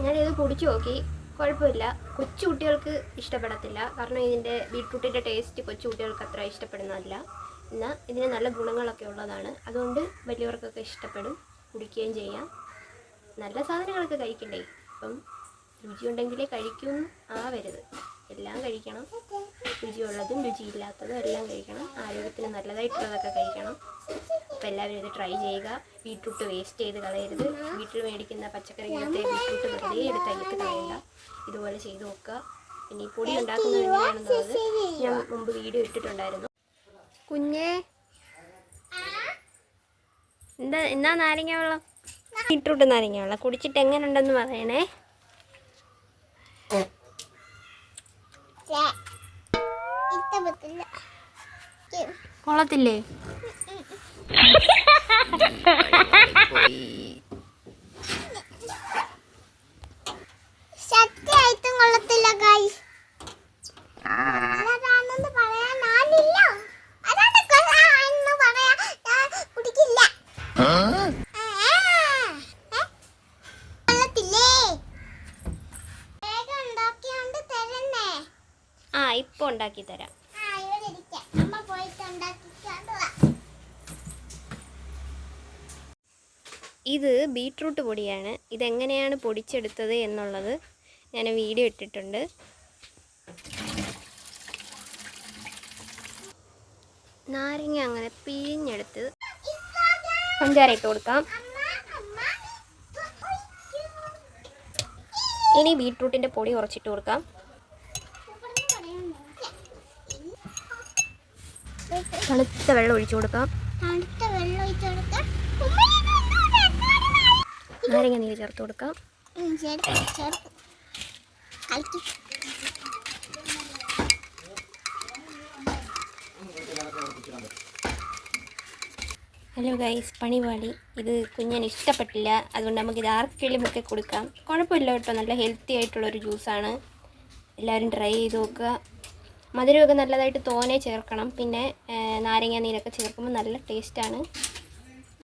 ഞാനിത് കുടിച്ചു നോക്കി. കുഴപ്പമില്ല. കൊച്ചു കുട്ടികൾക്ക് ഇഷ്ടപ്പെടത്തില്ല. കാരണം ഇതിന്റെ ബീട്രൂട്ടിന്റെ ടേസ്റ്റ് കൊച്ചു കുട്ടികൾക്ക് അത്ര ഇഷ്ടപ്പെടുന്നതല്ല. എന്നാൽ ഇതിന് നല്ല ഗുണങ്ങളൊക്കെ ഉള്ളതാണ്. അതുകൊണ്ട് വലിയവർക്കൊക്കെ ഇഷ്ടപ്പെടും. കുടിക്കുകയും ചെയ്യാം. നല്ല സാധനങ്ങളൊക്കെ കഴിക്കണ്ടേ? അപ്പം രുചിയുണ്ടെങ്കിലേ കഴിക്കും ആവരുത്. എല്ലാം കഴിക്കണം. രുചിയുള്ളതും രുചിയില്ലാത്തതും എല്ലാം കഴിക്കണം. ആരോഗ്യത്തിന് നല്ലതായിട്ടുള്ളതൊക്കെ കഴിക്കണം. അപ്പോൾ എല്ലാവരും ഇത് ട്രൈ ചെയ്യുക. ബീട്രൂട്ട് വേസ്റ്റ് ചെയ്ത് കളയരുത്. വീട്ടിൽ മേടിക്കുന്ന പച്ചക്കറികളത്തെ ബീട്രൂട്ട് വെറുതെ എടുത്ത് അതിലേക്ക് കളയണ്ട. ഇതുപോലെ ചെയ്ത് നോക്കുക. പിന്നെ ഈ പൊടി ഉണ്ടാക്കുന്നത് എങ്ങനെയാണെന്നുള്ളത് ഞാൻ മുമ്പ് വീഡിയോ ഇട്ടിട്ടുണ്ടായിരുന്നു. കുഞ്ഞേ. എന്താ എന്നാ നാരങ്ങ വെള്ളം? ബീട്രൂട്ട് നാരങ്ങ വെള്ളം. കുടിച്ചിട്ട് എങ്ങനെയുണ്ടെന്ന് പറയണേ? കൊള്ളത്തില്ലേ? ആ, ഇപ്പൊ ഉണ്ടാക്കി തരാം. ഇത് ബീട്രൂട്ട് പൊടിയാണ്. ഇതെങ്ങനെയാണ് പൊടിച്ചെടുത്തത് എന്നുള്ളത് ഞാൻ വീഡിയോ ഇട്ടിട്ടുണ്ട്. നാരങ്ങ അങ്ങനെ പിഴിഞ്ഞെടുത്ത് പഞ്ചാര ഇട്ട് കൊടുക്കാം. ഇനി ബീട്രൂട്ടിന്റെ പൊടി കുറച്ചിട്ട് കൊടുക്കാം. തണുത്ത വെള്ളം ഒഴിച്ചു കൊടുക്കാം. നാരങ്ങ നീര് ചേർത്ത് കൊടുക്കാം. കളിക്കും ഹലോ ഗൈസ് പണിപാളി ഇത് കുഞ്ഞിന് ഇഷ്ടപ്പെട്ടില്ല. അതുകൊണ്ട് നമുക്ക് ആർക്കെങ്കിലും ഒക്കെ കൊടുക്കാം. കുഴപ്പമില്ല കേട്ടോ. നല്ല ഹെൽത്തി ആയിട്ടുള്ളൊരു ജ്യൂസാണ് എല്ലാവരും ട്രൈ ചെയ്ത് നോക്കുക. മധുരമൊക്കെ നല്ലതായിട്ട് തോനെ ചേർക്കണം. പിന്നെ നാരങ്ങ നീരൊക്കെ ചേർക്കുമ്പോൾ നല്ല ടേസ്റ്റാണ്